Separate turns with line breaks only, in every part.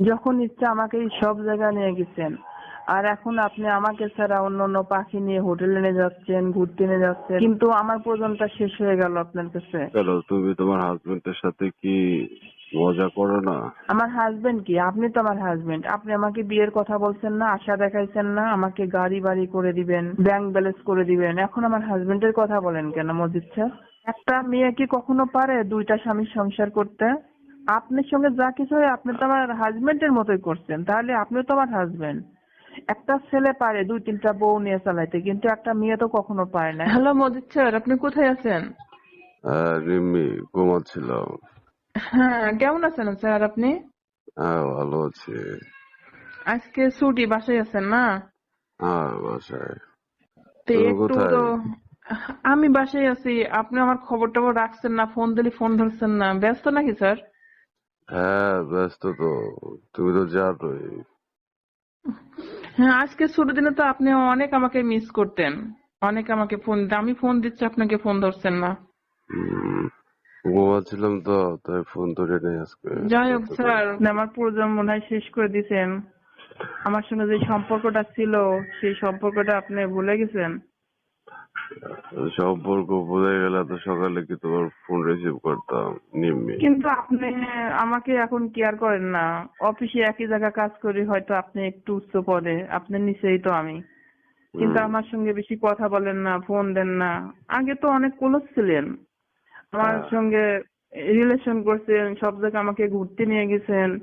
যখন ইচ্ছা আমাকে এই সব জায়গায় নিয়ে গেছেন। আর এখন আপনি আমাকে ছাড়া অন্য অন্য পাখি নিয়ে হোটেলে নিয়ে যাচ্ছেন ঘুরতে নিয়ে যাচ্ছেন। কিন্তু আমার প্রয়োজনটা শেষ হয়ে গেল আপনার কাছে।
কেন? তুমি তোমার হাজবেন্ডের সাথে কি মজা করো না?
আমার হাজবেন্ড কি? আপনি তো আমার হাজবেন্ড। আপনি আমাকে বিয়ের কথা বলছেন না আশা দেখাইছেন না আমাকে গাড়ি বাড়ি করে দিবেন ব্যাংক ব্যালেন্স করে দিবেন। এখন আমার হাজবেন্ডের কথা বলেন কেন মজিদ স্যার? একটা মেয়ে কি কখনো পারে দুইটা স্বামীর সংসার করতে? আপনার সঙ্গে যা কিছু হয় আপনি তো আমার হাজবেন্ডের মতোই করছেন। তাহলে আপনি তো আমার হাজবেন্ড একটা ছেলে পারে দুই তিনটা বউ নিয়ে চালাইতে কিন্তু একটা মেয়ে তো কখনো পারে না। হ্যালো মজিদ স্যার আপনি কোথায় আছেন?
হ্যাঁ রিমি ঘুমাচ্ছিলাম।
হ্যাঁ কেমন আছেন স্যার আপনি?
হ্যাঁ ভালো আছি।
আজকে ছুটি বাসায় আছেন না?
হ্যাঁ বাসায়।
তো একটু তো আমি বাসায় আছি আপনি আমার খবর টবর রাখছেন না ফোন দিলে ফোন ধরছেন না। ব্যস্ত নাকি স্যার?
হ্যাঁ ব্যস্ত তো। তুমি তো জানোই।
হ্যাঁ আজকে ছোট দিনে তো আপনি অনেক আমাকে মিস করতেন। অনেক আমাকে ফোন আমি ফোন দিচ্ছি আপনাকে ফোন ধরছেন না।
ঘুমাচ্ছিলাম তো তাই ফোন ধরে নেই আজকে।
যাই হোক স্যার আমার প্রয়োজন মনে হয় শেষ করে দিছেন। আমার সঙ্গে যে সম্পর্কটা ছিল সেই সম্পর্কটা আপনি ভুলে গেছেন?
সম্পর্ক বোঝা গেলে তো সকালে কি তোমার ফোন রিসিভ করতাম? নিম্মি।
কিন্তু আপনি আমাকে এখন কেয়ার করেন না। অফিসে একই জায়গা কাজ করি হয়তো আপনি একটু উচ্চ পদে। আপনার নিচেই তো আমি। কিন্তু আমার সঙ্গে বেশি কথা বলেন না ফোন দেন না। আগে তো অনেক ক্লোজ ছিলেন। আমার
হ্যাঁ।
সঙ্গে রিলেশন করছেন সব জায়গায় আমাকে ঘুরতে নিয়ে গেছেন।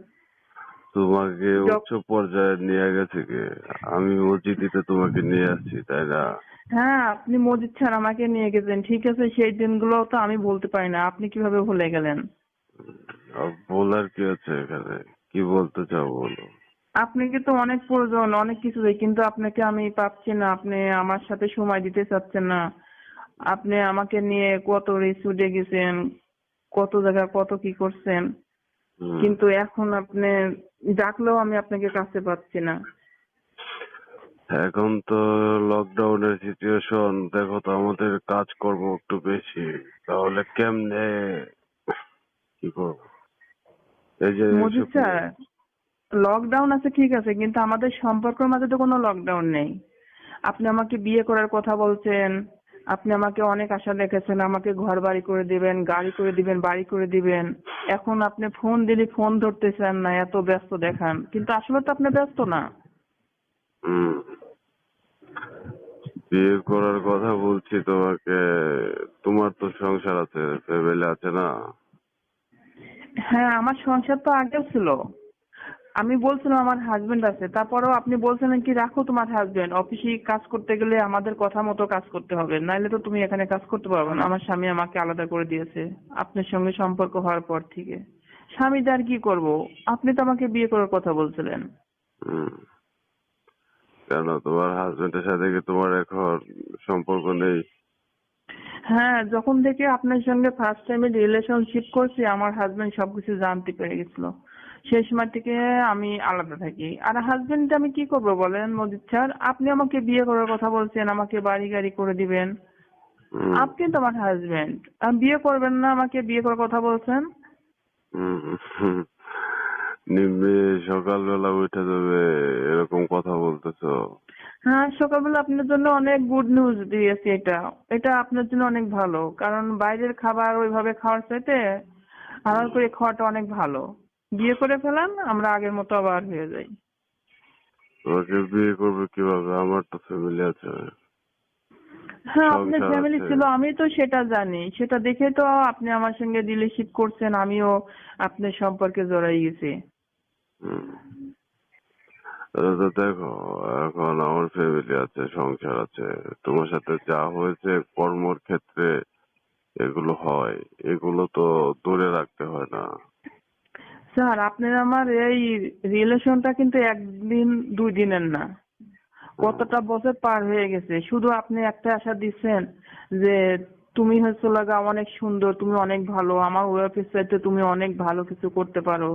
তোমাকে উচ্চ পর্যায়ে নিয়ে গেছে কি? আমি মসজিদিতে তোমাকে নিয়ে আসছি তাই না?
হ্যাঁ আপনি মজিদ স্যার আমাকে নিয়ে গেছেন ঠিক আছে? সেই দিনগুলো তো আমি বলতে পারি না। আপনি কীভাবে ভুলে গেলেন?
বলার কি আছে এখানে? কি বলতে চাও বলো?
আপনাকে তো অনেক প্রয়োজন অনেক কিছু কিন্তু আপনাকে আমি পাচ্ছি না। আপনি আমার সাথে সময় দিতে চাচ্ছেন না। আপনি আমাকে নিয়ে কত রিসুডে গেছেন কত জায়গায় কত কি করছেন? কিন্তু এখন আপনি ডাকলেও আমি আপনাকে কাছে পাচ্ছি না।
এখন তো লকডাউনের সিচুয়েশন দেখো তো আমাদের কাজকর্ম একটু বেশি তাহলে কেমনে কি করব? এই যে
মজিদ স্যার লকডাউন আছে ঠিক আছে কিন্তু আমাদের সম্পর্কের মাঝে তো কোনো লকডাউন নেই। আপনি আমাকে বিয়ে করার কথা বলছেন আপনি আমাকে অনেক আশা দেখেছেন আমাকে ঘর বাড়ি করে দিবেন গাড়ি করে দিবেন বাড়ি করে দিবেন। এখন আপনি ফোন দিলে ফোন ধরতেছেন না এত ব্যস্ত দেখান। কিন্তু আসলে তো আপনি ব্যস্ত না।
হুম। বিয়ে করার কথা বলছি তোমাকে। তোমার তো সংসার আছে ফ্যামিলি আছে না?
হ্যাঁ আমার সংসার তো আগেও ছিল। আমি বলছিলাম আমার হাজবেন্ড আছে। তারপরেও আপনি বলছিলেন কি রাখো তোমার হাজবেন্ড অফিসে কাজ করতে গেলে আমাদের কথা মতো কাজ করতে হবে। নাইলে তো তুমি এখানে কাজ করতে পারবে না। আমার স্বামী আমাকে আলাদা করে দিয়েছে। আপনার সঙ্গে সম্পর্ক হওয়ার পর থেকে। স্বামীদার কি করব? আপনি তো আমাকে বিয়ে করার কথা বলছিলেন।
হুম। কেন? তোমার হাজবেন্ডের সাথে কি তোমার এখন সম্পর্ক নেই?
হ্যাঁ যখন থেকে আপনার সঙ্গে ফার্স্ট টাইমে রিলেশনশিপ করছি আমার হাজবেন্ড সবকিছু জানতে পেরে গেছিল। সেই সময় থেকে আমি আলাদা থাকি। আর হাজবেন্ড আমি কি করব বলেন মজিদ স্যার? আপনি আমাকে বিয়ে করার কথা বলছেন আমাকে বাড়ি গাড়ি করে দিবেন। আপনি তো আমার হাজবেন্ড বিয়ে করবেন না আমাকে বিয়ে করার কথা বলছেন?
হুম। সকালবেলা উঠে যাবে এরকম কথা বলতেছো।
হ্যাঁ সকালবেলা আপনার জন্য অনেক গুড নিউজ দিয়েছি এটা। এটা আপনার জন্য অনেক ভালো কারণ বাইরের খাবার ওইভাবে খাওয়ার চাইতে আমার করে খাওয়াটা অনেক ভালো। বিয়ে করে ফেলান আমরা আগের মতো আবার হয়ে যাই।
তোমাকে বিয়ে করবে কীভাবে? আমার তো ফ্যামিলি আছে।
হ্যাঁ আপনার ফ্যামিলি ছিল আমি তো সেটা জানি। সেটা দেখে তো আপনি আমার সঙ্গে রিলেশিপ করছেন আমিও আপনার সম্পর্কে জড়াই গেছি।
হুম। তো দেখো এখন আমার ফ্যামিলি আছে সংসার আছে। তোমার সাথে যা হয়েছে কর্মর ক্ষেত্রে এগুলো হয়। এগুলো তো দূরে রাখতে হয় না।
স্যার আপনার আমার এই রিলেশনটা কিন্তু একদিন দুই দিনের না। কতটা বছর পার হয়ে গেছে? শুধু আপনি একটা আশা দিচ্ছেন যে তুমি হচ্ছে লাগা অনেক সুন্দর তুমি অনেক ভালো। আমার ওয়াইফের চাইতে তুমি অনেক ভালো কিছু করতে পারো।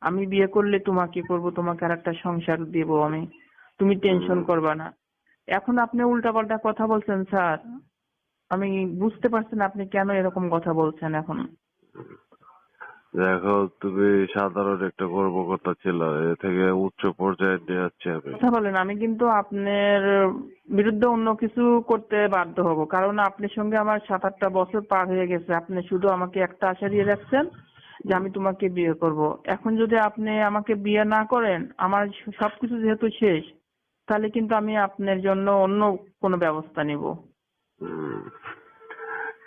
আমি বিয়ে করলে তোমাকে করব তোমাকে আর একটা সংসার দেবো আমি। তুমি টেনশন করবা না। এখন আপনি উল্টাপাল্টা কথা বলছেন স্যার। আমি বুঝতে পারছি না আপনি কেন এরকম কথা বলছেন এখন।
দেখো তুমি সাধারণ একটা কর্মকর্তা ছিল এ থেকে উচ্চ পর্যায়ে নিয়ে যাচ্ছি আমি।
কথা বলেন আমি কিন্তু আপনার বিরুদ্ধে অন্য কিছু করতে বাধ্য হব। কারণ আপনার সঙ্গে আমার সাত আটটা বছর পার হয়ে গেছে। আপনি শুধু আমাকে একটা আশা দিয়ে রাখছেন যে আমি তোমাকে বিয়ে করব। এখন যদি আপনি আমাকে বিয়ে না করেন, আমার সবকিছু যেহেতু শেষ, তাহলে কিন্তু আমি আপনার জন্য অন্য কোনো ব্যবস্থা নিব।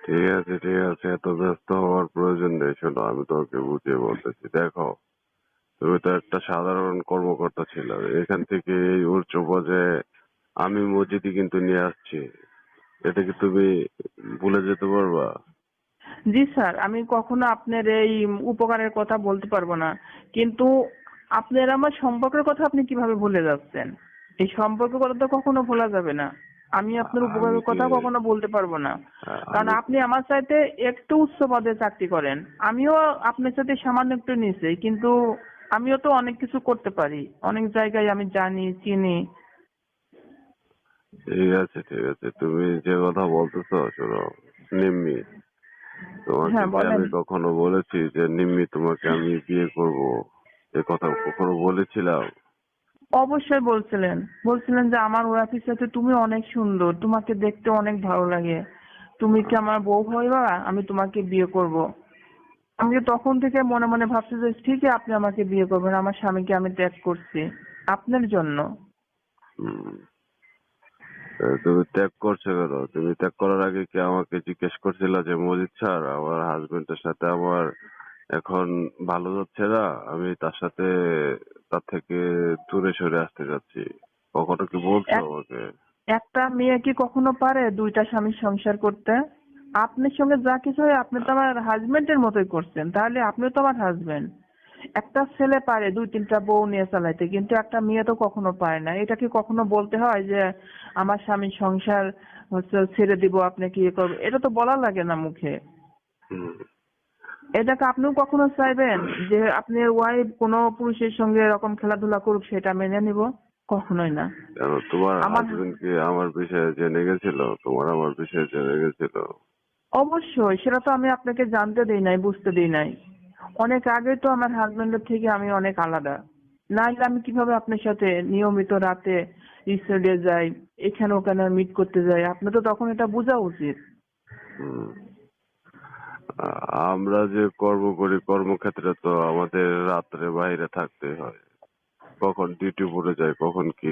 ঠিক আছে ঠিক আছে, এত ব্যস্ত হওয়ার প্রয়োজন নেই। শোনো, আমি তোমাকে বুঝিয়ে বলতেছি। দেখো, তুমি তো একটা সাধারণ কর্মকর্তা ছিল। এখান থেকে এই উচ্চ পর্যায়ে আমি মসজিদে কিন্তু নিয়ে আসছি। এটা কি তুমি ভুলে যেতে পারবা?
জি স্যার আমি কখনো আপনার এই উপকারের কথা বলতে পারব না। কিন্তু আপনার আমার সম্পর্কের কথা আপনি কীভাবে ভুলে যাচ্ছেন? এই সম্পর্কের কথা তো কখনো ভোলা যাবে না। আমি আপনার উপকারের কথা কখনো বলতে পারব না। কারণ আপনি আমার সাথে একটু উচ্চ পদে চাকরি করেন। আমিও আপনার সাথে সামান্য একটু নিচে কিন্তু আমিও তো অনেক কিছু করতে পারি। অনেক জায়গায় আমি জানি চিনি।
ঠিক আছে ঠিক আছে। তুমি যে কথা বলতেছো শোনো নিম্মি। তোমাকে
হ্যাঁ,
আমি কখনো বলেছি যে নিম্মি তোমাকে আমি বিয়ে করব এ কথা কখনো বলেছিলাম?
অবশ্যই বলছিলেন। বলছিলেন যে আমার ওয়াইফের সাথে তুমি অনেক সুন্দর তোমাকে দেখতে অনেক ভালো লাগে। তুমি কি আমার বউ হইবা আমি তোমাকে বিয়ে করব আমি তখন থেকে মনে মনে ভাবছি যে ঠিকই আপনি আমাকে বিয়ে করবেন আমার স্বামীকে আমি ত্যাগ করছি। আপনার জন্য।
তুমি ত্যাগ করছ কেন? তুমি ত্যাগ করার আগে কি আমাকে জিজ্ঞেস করছিল যে মজিদ স্যার আমার হাজবেন্ডের সাথে আমার এখন ভালো যাচ্ছে না? আমি তার সাথে তার থেকে দূরে সরে আসতে যাচ্ছি। কখনো কি বলছো আমাকে?
একটা মেয়ে কি কখনো পারে দুইটা স্বামীর সংসার করতে? আপনার সঙ্গে যা কিছু হয় আপনি তো আমার হাজবেন্ডের মতোই করছেন। তাহলে আপনি তো আমার হাজবেন্ড একটা ছেলে পারে দুই তিনটা বউ নিয়ে চালাইতে কিন্তু একটা মেয়ে তো কখনো পারে না। এটা কি কখনো বলতে হয় যে আমার স্বামীর সংসার হচ্ছে ছেড়ে দিব আপনি কি করব এটা তো বলা লাগে না মুখে। এটাকে আপনিও কখনো চাইবেন যে আপনার ওয়াইফ কোনো পুরুষের সঙ্গে এরকম খেলাধুলা করুক সেটা মেনে নিব? কখনোই না।
তোমার হাজবেন্ড কি আমার বিষয়ে জেনে গেছিল তোমার আমার বিষয়ে জেনে গেছিল।
অবশ্যই সেটা তো আমি আপনাকে জানতে দিই নাই বুঝতে দিই নাই। অনেক আগে তো আমার হাজবেন্ডের থেকে আমি অনেক আলাদা। নাইলে আমি কীভাবে আপনার সাথে নিয়মিত রাতে রিসোর্টে যাই এখানে ওখানে মিট করতে যাই? আপনার তো তখন এটা বোঝা উচিত।
আমরা যে কর্ম করি কর্মক্ষেত্রে তো আমাদের রাত্রে বাইরে থাকতে হয়। কখন ডিউটি পড়ে যায় কখন কি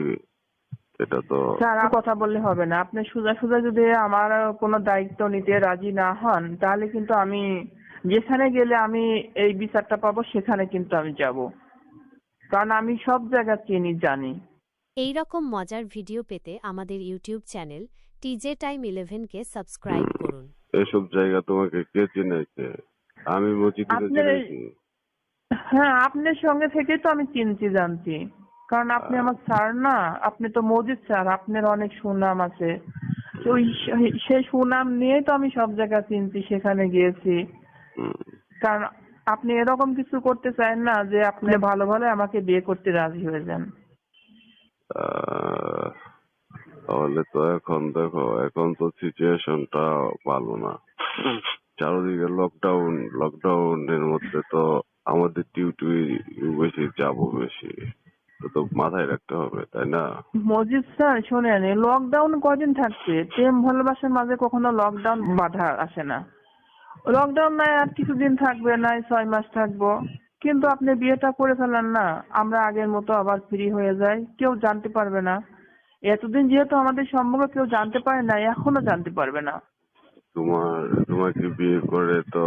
এটা তো
স্যার আর কথা বললে হবে না। আপনি সোজা সোজা যদি আমার কোনো দায়িত্ব নিতে রাজি না হন তাহলে কিন্তু আমি যেখানে গেলে আমি এই বিচারটা পাবো সেখানে কিন্তু আমি যাব। কারণ আমি সব জায়গা চিনি জানি।
এই রকম মজার ভিডিও পেতে আমাদের ইউটিউব চ্যানেল টিজে টাইম ইলেভেনকে সাবস্ক্রাইব করুন।
এসব জায়গা তোমাকে কে চিনেছে? আমি মসজিদে
আপনার এই-
চিনেছি।
হ্যাঁ আপনার সঙ্গে থেকেই তো আমি চিনছি জানছি। কারণ আপনি আমার স্যার না আপনি তো মজিদ স্যার আপনার অনেক সুনাম আছে। তো ওই সে- সেই সুনাম নিয়েই তো আমি সব জায়গা চিনছি সেখানে গিয়েছি। কারণ আপনি এরকম কিছু করতে চান না যে আপনি ভালো ভালো আমাকে বিয়ে করতে রাজি হয়ে যান।
তাহলে তো এখন দেখো এখন তো সিচুয়েশনটা ভালো না। চারদিকে লকডাউন লকডাউনের মধ্যে তো আমাদের ডিউটি বেশি যাব বেশি। তো তো মাথায় রাখতে হবে তাই না?
মজিদ স্যার শোনেন লকডাউন কদিন থাকছে? প্রেম ভালোবাসার মাঝে কখনো লকডাউন বাধা আসে না। লকডাউন নাই আর কিছুদিন থাকবে, নাই ছয় মাস থাকব। কিন্তু আপনি বিয়েটা করে ফেলেন না, আমরা আগের মতো আবার ফ্রি হয়ে যাই, কেউ জানতে পারবে না। এতদিন যেহেতু আমাদের সম্পর্ক কেউ জানতে পারে না এখনও জানতে পারবে না।
তোমার, তোমাকে বিয়ে করে তো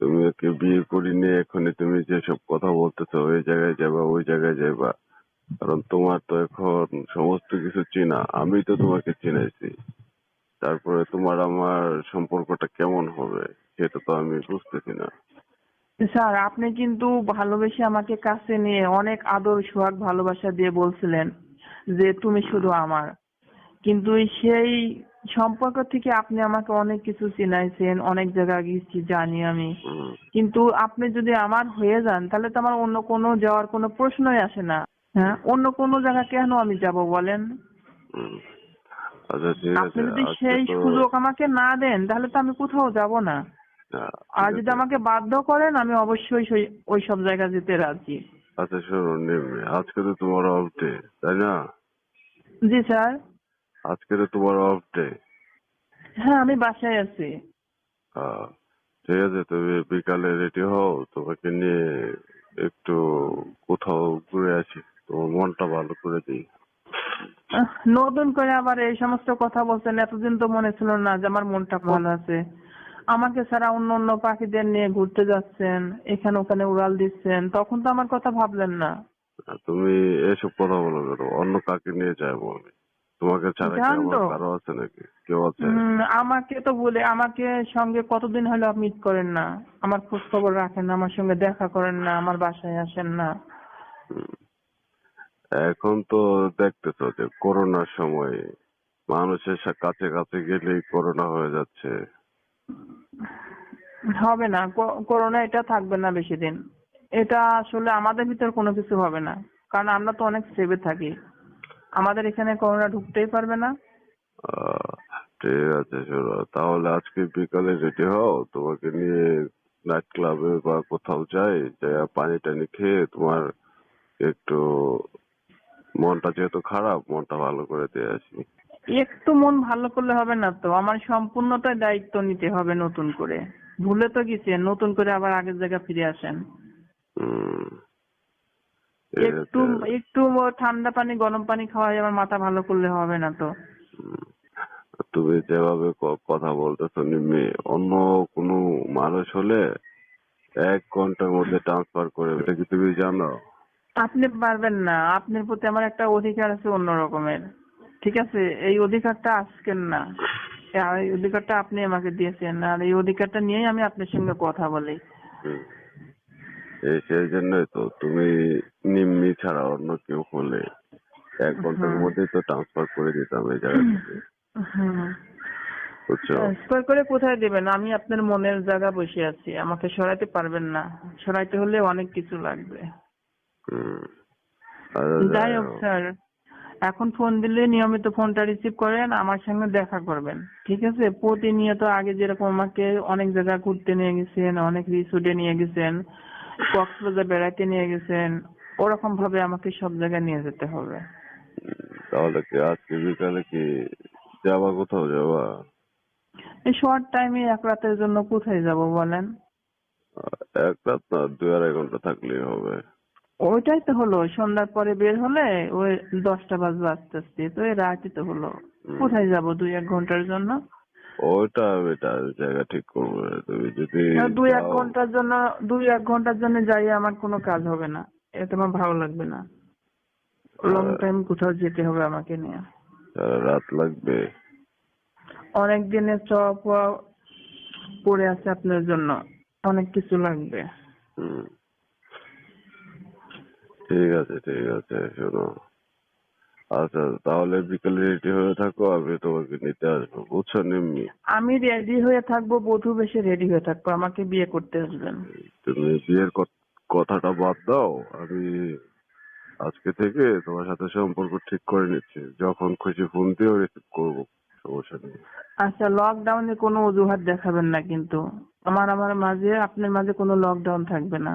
তুমি ওকে বিয়ে করিনি, এখনই তুমি যেসব কথা বলতেছো, ওই জায়গায় যাবা ওই জায়গায় যাবা কারণ তোমার তো এখন সমস্ত কিছু চেনা, আমি তো তোমাকে চিনেছি তারপরে তোমার আমার সম্পর্কটা কেমন হবে সেটা তো আমি বুঝতেছি না।
স্যার আপনি কিন্তু ভালোবেসে আমাকে কাছে নিয়ে অনেক আদর সোহাগ ভালোবাসা দিয়ে বলছিলেন যে তুমি শুধু আমার। কিন্তু সেই সম্পর্ক থেকে আপনি আমাকে অনেক কিছু চিনাইছেন অনেক জায়গায় গেছি জানি আমি। কিন্তু আপনি যদি আমার হয়ে যান তাহলে তো আমার অন্য কোনো যাওয়ার কোনো প্রশ্নই আসে না হ্যাঁ? অন্য কোনো জায়গা কেন আমি যাব বলেন।
আচ্ছা ঠিক
আপনি
আছে
যদি
আজকে
সেই
তো
সুযোগ আমাকে না দেন তাহলে তো আমি কোথাও যাব না। আর
ঠিক
যদি
আছে।
আমাকে বাধ্য করেন আমি অবশ্যই সেই- ওই সব জায়গা যেতে রাজি।
আচ্ছা শোনো নিম্নি আজকে তো তোমার অফ ডে তাই না?
জি স্যার।
আজকে তো তোমার অফ ডে
হ্যাঁ আমি বাসায় আছি।
ঠিক আছে তুমি বিকালে রেডি হও তোমাকে নিয়ে একটু কোথাও ঘুরে আসি তোমার মনটা ভালো করে দিই।
নতুন করে আবার এই সমস্ত কথা বলছেন এতদিন তো মনে ছিল না যে আমার মনটা ভালো আছে। আমাকে ছাড়া অন্য অন্য পাখিদের নিয়ে ঘুরতে যাচ্ছেন এখানে ওখানে উড়াল দিচ্ছেন তখন তো আমার কথা ভাবলেন না।
তুমি এসব কথা বলো কেন? অন্য কাকে নিয়ে যাব আমি তোমাকে ছাড়া। কারও আছে নাকি? কেউ আছে?
আমাকে তো বলে আমাকে সঙ্গে কতদিন হলো মিট করেন না। আমার খোঁজ খবর রাখেন না আমার সঙ্গে দেখা করেন না আমার বাসায় আসেন না।
এখন তো দেখতেছো যে করোনার সময় মানুষের কাছে কাছে গেলেই করোনা হয়ে যাচ্ছে।
হবে না করোনা এটা থাকবে না বেশি দিন। এটা আসলে আমাদের ভিতর কোনো কিছু হবে না কারণ আমরা তো অনেক সেভে থাকি। আমাদের এখানে করোনা ঢুকতেই পারবে না।
ঠিক আছে শোনো তাহলে আজকে বিকালে রেডি হও তোমাকে নিয়ে নাইট ক্লাবে বা কোথাও যাই যাই পানি টানি খেয়ে তোমার একটু মনটা যেহেতু খারাপ মনটা ভালো করে দিয়ে আসি
একটু মন ভালো করলে হবে না তো? আমার সম্পূর্ণটা দায়িত্ব নিতে হবে নতুন করে। ভুলে তো গেছেন নতুন করে আবার আগের জায়গায় ফিরে আসেন। একটু একটু ঠান্ডা পানি গরম পানি খাওয়াই আমার মাথা ভালো করলে হবে না তো।
তুমি যেভাবে কথা বলতেছো নিম্মি অন্য কোনো মানুষ হলে এক ঘণ্টার মধ্যে ট্রান্সফার করে এটা কি তুমি জানো?
আপনি পারবেন না। আপনার প্রতি আমার একটা অধিকার আছে অন্য রকমের। ঠিক আছে? এই অধিকারটা আজকের না। এই অধিকারটা আপনি আমাকে দিয়েছেন। আর এই অধিকারটা নিয়েই আমি আপনার সঙ্গে কথা বলি।
সেই জন্যই তো তুমি নিম্মি ছাড়া অন্য কেউ হলে এক ঘণ্টার
হুম।
মধ্যেই তো ট্রান্সফার করে দিতাম এই জায়গা থেকে।
ট্রান্সফার করে কোথায় দেবেন? আমি আপনার মনের জায়গা বসে আছি। আমাকে সরাইতে পারবেন না। সরাইতে হলে অনেক কিছু লাগবে। যাই হোক স্যার। এখন ফোন দিলে নিয়মিত ফোনটা রিসিভ করেন আমার সঙ্গে দেখা করবেন ঠিক আছে? প্রতিনিয়ত আগে যেরকম আমাকে অনেক জায়গা ঘুরতে নিয়ে গেছেন অনেক রিসোর্টে নিয়ে গেছেন কক্সবাজার বেড়াতে নিয়ে গেছেন ওরকম ভাবে আমাকে সব জায়গায় নিয়ে যেতে হবে।
তাহলে কি আজকে বিকালে কি যাবা কোথাও যাবা?
এই শর্ট টাইমে এক রাতের জন্য কোথায় যাব বলেন?
এক রাত না দুই আড়াই ঘণ্টা থাকলেই হবে।
ওইটাই তো হলো সন্ধ্যার পরে বের হলে ওই দশটা বাজবে আস্তে আস্তে তো এই রাতই তো হলো। কোথায় যাব দুই এক ঘণ্টার জন্য?
ওইটা এটা জায়গা ঠিক করব তুমি যদি
দুই এক ঘণ্টার জন্য দুই এক ঘণ্টার জন্য যাই আমার কোনো কাজ হবে না। এটা আমার ভালো লাগবে না। লং টাইম কোথাও যেতে হবে আমাকে নিয়ে।
রাত লাগবে?
অনেক দিনের চপ পড়ে আছে আপনার জন্য। অনেক কিছু লাগবে।
হুম। ঠিক আছে ঠিক আছে শোনো। আচ্ছা তাহলে বিকেলে রেডি হয়ে থাকো আমি তোমাকে নিতে আসব বুঝছ নিম্নি
আমি রেডি হয়ে থাকব বধূ বেশে রেডি হয়ে থাকব আমাকে বিয়ে করতে আসবেন।
তুমি বিয়ের কথাটা বাদ দাও আমি আজকে থেকে তোমার সাথে সম্পর্ক ঠিক করে নিচ্ছি যখন খুশি ফোন দিও রিসিভ করব সমস্যা নেই।
আচ্ছা লকডাউনে কোনো অজুহাত দেখাবেন না কিন্তু। আমার আমার মাঝে আপনার মাঝে কোনো লকডাউন থাকবে না।